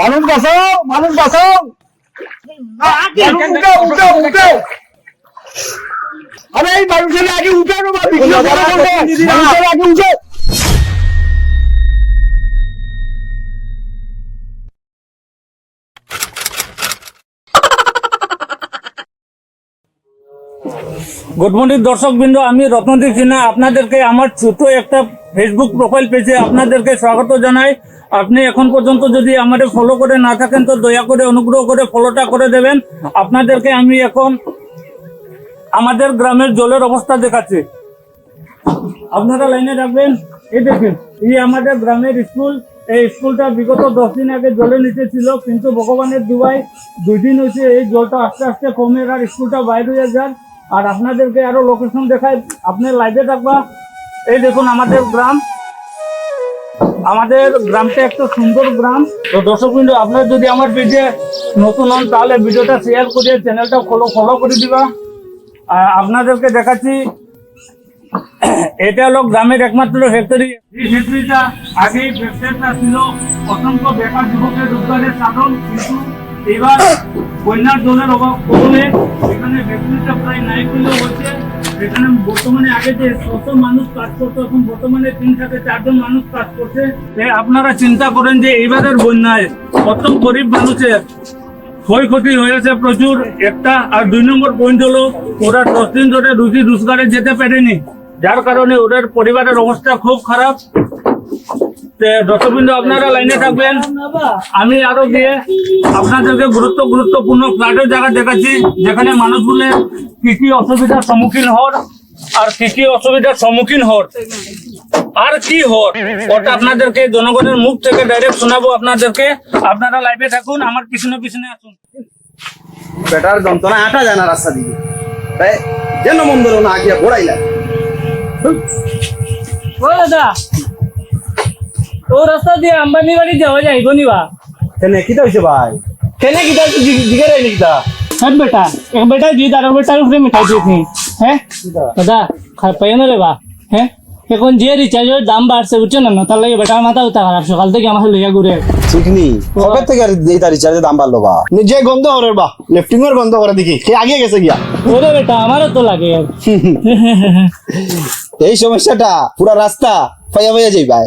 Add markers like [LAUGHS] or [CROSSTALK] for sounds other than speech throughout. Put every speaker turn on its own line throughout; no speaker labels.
মানুষ বাঁচাও মানুষ বাঁচাও। উঠে উঠে উঠে। আরে এই মানুষের আগে উঠে না বা ভিডিও করা বলবে মানুষের আগে উঠে।
গুড মর্নিং দর্শক বৃন্দ, আমি রত্নদীপ সিনহা। আপনাদেরকে আমার ছোট একটা ফেসবুক প্রোফাইল পেজে আপনাদেরকে স্বাগত জানাই। আপনি এখন পর্যন্ত যদি আমাদের ফলো করে না থাকেন, তো দয়া করে অনুগ্রহ করে ফলোটা করে দেবেন। আপনাদেরকে আমি এখন আমাদের গ্রামের জলের অবস্থা দেখাচ্ছি। আপনারা লাইনে রাখবেন। এই দেখেন, এই আমাদের গ্রামের স্কুল। এই স্কুলটা বিগত দশ দিন আগে জলে নিচে ছিল, কিন্তু ভগবানের দুবাই দুই দিন হয়েছে এই জলটা আস্তে আস্তে কমে আর স্কুলটা বাইরে হয়ে যান আর আপনাদেরকে আরও লোকেশন দেখায় আপনি লাইভে থাকবা। এই দেখুন আমাদের গ্রাম। আমাদের গ্রামটা একটা সুন্দর গ্রাম। তো দর্শক বিন্দু, আপনারা যদি আমার পেজে নতুন হন, তাহলে ভিডিওটা শেয়ার করে চ্যানেলটা ফলো ফলো করে দিবা। আর আপনাদেরকে দেখাচ্ছি, এটা হলো গ্রামের একমাত্র ফ্যাক্টরি এই ফ্যাক্টরিটা আগে ফ্যাক্টরিটা ছিল। অসংখ্য বেকার যুবকের রোজগারের সাধন। কিন্তু এবার বন্যার জলের অভাব করলে এখানে ফ্যাক্টরিটা প্রায় নাই করলেও হচ্ছে। এখানে বর্তমানে আগে যে শত মানুষ কাজ করতো, এখন বর্তমানে তিন থেকে চারজন মানুষ কাজ করছে। আপনারা চিন্তা করেন যে এবারের বন্যায় কত গরিব মানুষের ক্ষয়ক্ষতি হয়েছে প্রচুর। একটা আর দুই নম্বর পয়েন্ট হলো, ওরা দশ দিন ধরে রুজি রোজগারে যেতে পারেনি। যার কারণে ওদের পরিবারের অবস্থা খুব খারাপ। দর্শকবৃন্দ আপনারা লাইনে থাকবেন। আমি আরও গিয়ে আপনাদেরকে গুরুত্ব গুরুত্বপূর্ণ ফ্ল্যাটের জায়গা দেখাচ্ছি যেখানে মানুষগুলো কি কি অসুবিধার সম্মুখীন হওয়ার আর কি কি অসুবিধার সম্মুখীন হওয়ার। আর কি হর ওটা আপনাদেরকে জনগণের মুখ থেকে ডাইরেক্ট শোনাবো আপনাদেরকে। আপনারা লাইভে থাকুন আমার পিছনে পিছনে আসুন।
বেটার যন্ত্রণা আটা যায় না রাস্তা দিকে তাই যেন মন্দির না আগিয়া ঘোরাইলা।
ও দাদা ও রাস্তা দিয়ে আম্বানি বাড়ি যাওয়া যাইব নিবা।
কেনে কিটা হইছে ভাই? কেনে কিটা জিগে রাই নিকিটা
হ্যাঁ বেটা এক বেটা জিদ আর বেটার উপরে মিঠাই দিয়েছি হ্যাঁ? দাদা খাই পাই না রে বা। হ্যাঁ? এখন যে রিচার্জের দাম বাড়ছে বুঝছ না? না তার লাগে বেটার মাথা উঠা খারাপ। সকাল থেকে আমার লইয়া ঘুরে।
ঠিক নি কবে থেকে আর এই তার রিচার্জের দাম বাড়লো বা? নিজে গন্ধ করে বা লেফটিং এর গন্ধ করে দেখি সে আগে গেছে গিয়া।
ওরে বেটা আমারও তো লাগে। [LAUGHS]
এই সমস্যাটা পুরা রাস্তা ফাইয়া ফাইয়া যাই ভাই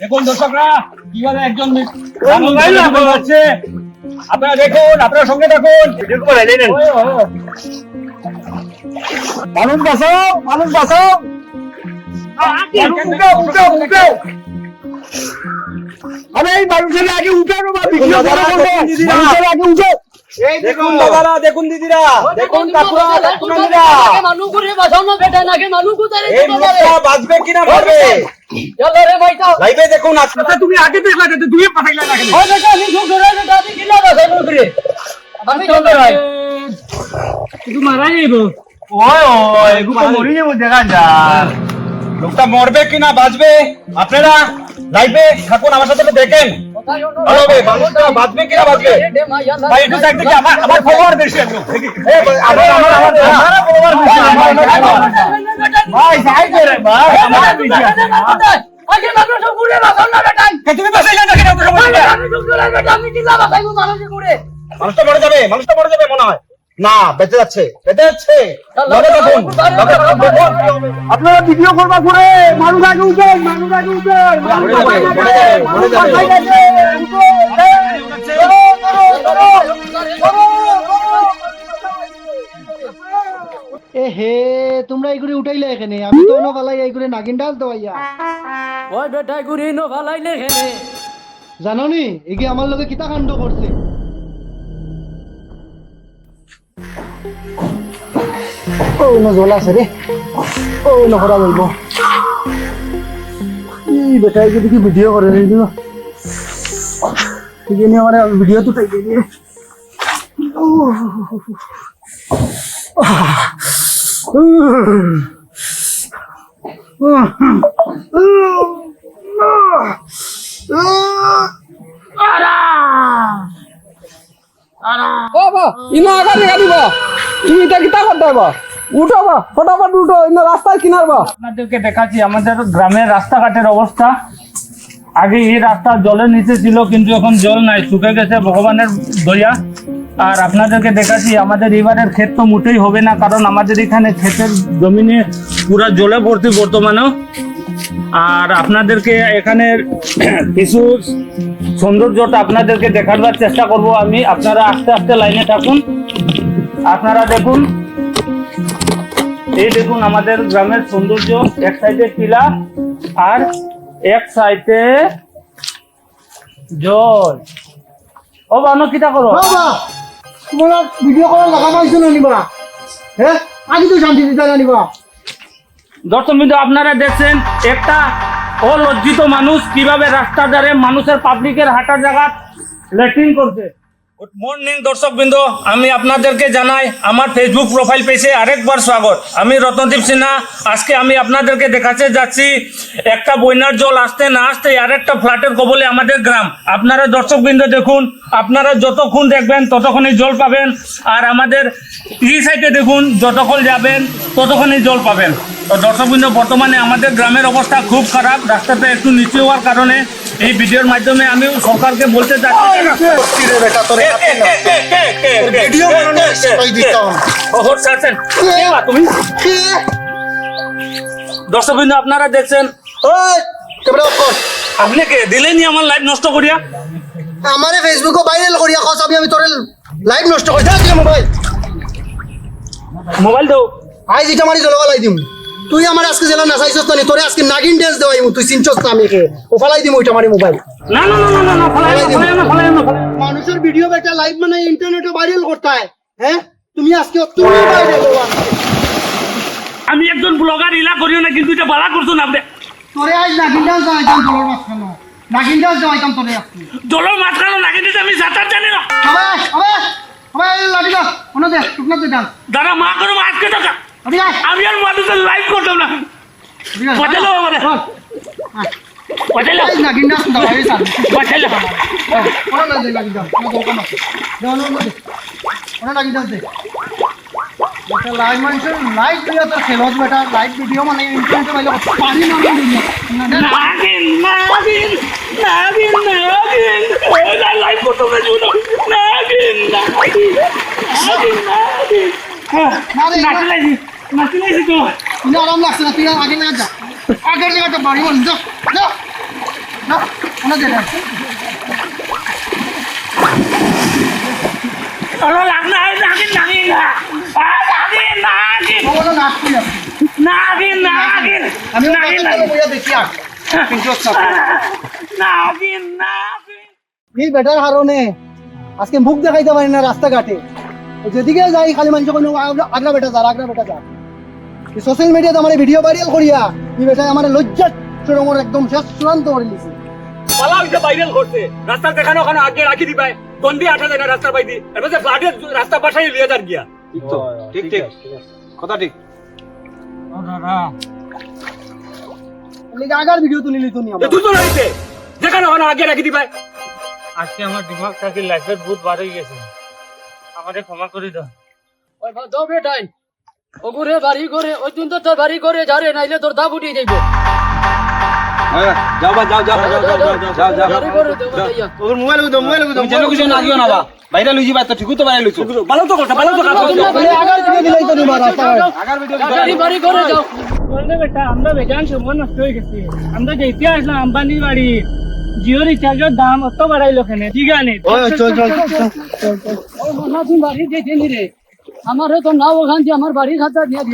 দেখুন দর্শকরা কীভাবে একজন আপনারা দেখুন আপনারা সঙ্গে থাকুন।
মানুষ বাঁচাও মানুষ বাঁচাও। আরে এই মানুষের আগে উঠে না বা ভিডিও করা বলবে। আগে উঠে।
দেখুন দাদারা দেখুন দিদিরা দেখুন কাকুরা দেখুন দিদিরা
মানুষ করে বাঁচাও বেটা নাকি
এই লোকটা বাঁচবে কিনা মরবে
চলো রে ভাইটা
লাইভে দেখুন আজকে
তুমি আগে দেখলা যে তুমি পাঠাইলা না কেন
ও বেটা আমি ধরে কিলা বাঁচাই করে আমি চলে ভাই
তুমি মারা যাইব
ওই ওই মরি যাব দেখা যায় লোকটা মরবে কিনা বাঁচবে? আপনারা লাইভে থাকুন আমার সাথে দেখেন। হবে মানুষটা বাঁচবে কিনা বাঁচবে ভাই একটু সাইড থেকে আমার আমার ফলোয়ার বেশি একটু দেখি। এ ভাই, আমার আমার আমার আমার ফলোয়ার বেশি ভাই সাইড করে ভাই আমার বেশি আছে।
আগে মানুষ ঘুরে বাঁচাও না বেটা
কে তুমি বাঁচাইলে না কেন সমস্যা
আমি খুব ধরে বেটা আমি কিলা বাঁচাইবো মানুষ করে
মানুষটা মরে যাবে মানুষটা মরে যাবে মনে হয় না বেঁচে যাচ্ছে বেঁচে যাচ্ছে।
আপনারা ভিডিও করবা করে মানুষ আগে উঠে মানুষ আগে
এ হে তোমরা এইগুলি উঠাইলে এখানে? আমি তো অন্য এইগুলি নাগিন ডাল তো ভাইয়া
ওই বেটা ঘুরে নো ভালাই নে। খেলে
জানো নি? এগি আমার লগে কিতা কাণ্ড করছে। ও ন জল আছে রে ও ন করা যাইব
এই বেটা এই দেখি ভিডিও করে রে দিও এই নিয়ে আমার ভিডিও তো টাইপ দিয়ে
বাবা ইনা আগারে গাড়ি বা তুমি এটা কিতা করতে বা উঠো বা ফটাফট উঠো ইনা রাস্তার কিনার বা
আপনাদেরকে দেখাচ্ছি, আমাদের গ্রামের রাস্তাঘাটের অবস্থা। আগে এই রাস্তা জলের নিচে ছিল, কিন্তু এখন জল নাই, শুকে গেছে ভগবানের দয়া। আর আপনাদেরকে দেখাচ্ছি, আমাদের এবারের ক্ষেত তো মোটেই হবে না, কারণ আমাদের এখানে ক্ষেতের জমিনে পুরো জলে ভর্তি বর্তমানেও। আর আপনাদেরকে এখানে কিছু সৌন্দর্যটা আপনাদেরকে দেখাবার চেষ্টা করব আমি। আপনারা আস্তে আস্তে লাইনে থাকুন। আপনারা দেখুন এই দেখুন আমাদের গ্রামের সৌন্দর্য এক সাইডে টিলা আর এক সাইডে জল। ও বানো কিটা করো?
তোমরা ভিডিও করার লাগা পাইছো না নিবা? হ্যাঁ আগে তো শান্তি দিতে জানিবা
দর্শক বিন্দু আপনারা দেখছেন একটা অলজ্জিত মানুষ কীভাবে রাস্তা ধারে মানুষের পাবলিকের হাঁটার জায়গা লেট্রিন করছে। গুড মর্নিং দর্শক বিন্দু। আমি আপনাদেরকে জানাই, আমার ফেসবুক প্রোফাইল পেজে আরেকবার স্বাগত। আমি রত্নদীপ সিনহা। আজকে আমি আপনাদেরকে দেখাতে যাচ্ছি, একটা বন্যার জল আসতে না আসতে আর একটা ফ্ল্যাটের কবলে আমাদের গ্রাম। আপনারা দর্শক বিন্দু দেখুন, আপনারা যতক্ষণ দেখবেন ততক্ষণই জল পাবেন। আর আমাদের ই সাইডে দেখুন, যতক্ষণ যাবেন ততক্ষণই জল পাবেন। তো দর্শকবৃন্দ বর্তমানে আমাদের গ্রামের অবস্থা খুব খারাপ। রাস্তাটা একটু নিচু হওয়ার কারণে এই ভিডিওর মাধ্যমে আমি সরকারকে বলতে চাচ্ছি। তুমি? দর্শকবৃন্দ আপনারা দেখছেন
ওই ক্যামেরা অফ কর।
আপনি কে? দিলেনি আমার লাইফ নষ্ট করিয়া?
আমারে ফেসবুকে ভাইরাল করিয়া কস আমি আমি তোর লাইভ নষ্ট করে। মোবাইল।
মোবাইল দাও।
আই যেটা মারি জলবা লাই দিম। তুই আমার আজকে জেলা নাচাইছস না? তোরে আজকে নাগিন ড্যান্স দেওয়াই তুই চিনছস না আমি কে ও ফালাই দিম ওইটা মারি মোবাইল
না না না না না না ফলাই না ফলাই না ফলাই না ফলাই না।
মানুষের ভিডিও বেটা লাইভ মানে ইন্টারনেটে ভাইরাল করতে হয়। হ্যাঁ? তুমি আজকে তুমি ভাইরাল হবা
আমি একজন ব্লগার ইলা করিও না কিন্তু এটা বালা করছ না আপনি
তোরে আজ নাগিন ডান্স দেওয়াইতাম তোর মাঝখানে। নাগিন ডান্স দেওয়াইতাম তোরে আজকে।
জলের মাঝখানে লাগে দিতে আমি সাঁতার জানি না।
আবে আবে আবে লাঠি দাও। ওনা দে টুকনা দে ডান্স
দাদা মা করো আজকে টাকা আমি আর মানুষের লাইভ করতাম না। দাও আমারে। দাও
ডান্স দেওয়াই সার।
পয়সা দাও
না দে নাগিন ডান্স ওনা দরকার না দাও না না নাগিন দে এটা লাইভ মানুষের লাইভ ভিডিও তো খেলত বেটা লাইভ ভিডিও মানে ইন্টারনেটে বাইলে পারি না আমি না
নাগিন নাগিন নাগিন নাগিন। ওই লাইভ করতাম না জীবন নাগিন নাগিন নাগিন নাগিন। হ্যাঁ,
না রে,
নাচি লাইছি নাচি লাইছি তো
তুই আরাম লাগছে না তুই আর আগে না যা আগের জায়গাটা বাড়ি মানুষ যা যা না ওনা দে ডান্স
আরে লাগ না নাগিন নাগিন নাগিন নাগিন
ওনা নাচ তুই আছে
নাগিন নাগিন
আমি
নাগিন
ওকে বইয়া দেখি আর ইন্টারেস্ট না
নাগিন নাগিন
এই বেটার কারণে আজকে মুখ দেখাইতে পারি না রাস্তাঘাটে যেদিকে যাই খালি মানুষ কোনো আগরা বেটা যা আগরা বেটা যা সোশ্যাল মিডিয়াতে আমার ভিডিও ভাইরাল করিয়া এই বেটা আমার লজ্জা চরমর একদম শেষ চূড়ান্ত করে নিছে
পালা হইছে ভাইরাল করছে। রাস্তার দেখানো ওখানে আগে রাখি দিবাই দন্ডি আঠা যায় না রাস্তার বাইদি এবার যে ফ্লাডের রাস্তা পাশাই লিয়ে যার গিয়া।
ঠিক তো? ঠিক ঠিক কথা ঠিক।
লেগে আগার ভিডিও তুলি লিতো নি আমার
তুই তো রইছে যেখানে ওখানে আগে রাখি দিবাই আজকে আমার দিমাগ থাকি লাইফের বহুত বার হয়ে গেছে। আমাদের ক্ষমা করে দাও।
ওই দাও বেটাই। ওগুরে বাড়ি করে ওই দিন তো তোর বাড়ি করে যারে নাইলে তোর দাব উঠিয়ে যাইব
হ্যাঁ,
আমরা বেজান সময় নষ্ট হয়ে গেছি আমরা যেতে আসলাম আম্বানি বাড়ি জিও রিচার্জের দাম অত বাড়াইলো কেন ঠিক আছে
ওই চল চল চল
ও মনা তুমি বাড়ি যেতে নি রে আমারে তো না ওখান দিয়ে আমার বাড়ির হাতে দিয়ে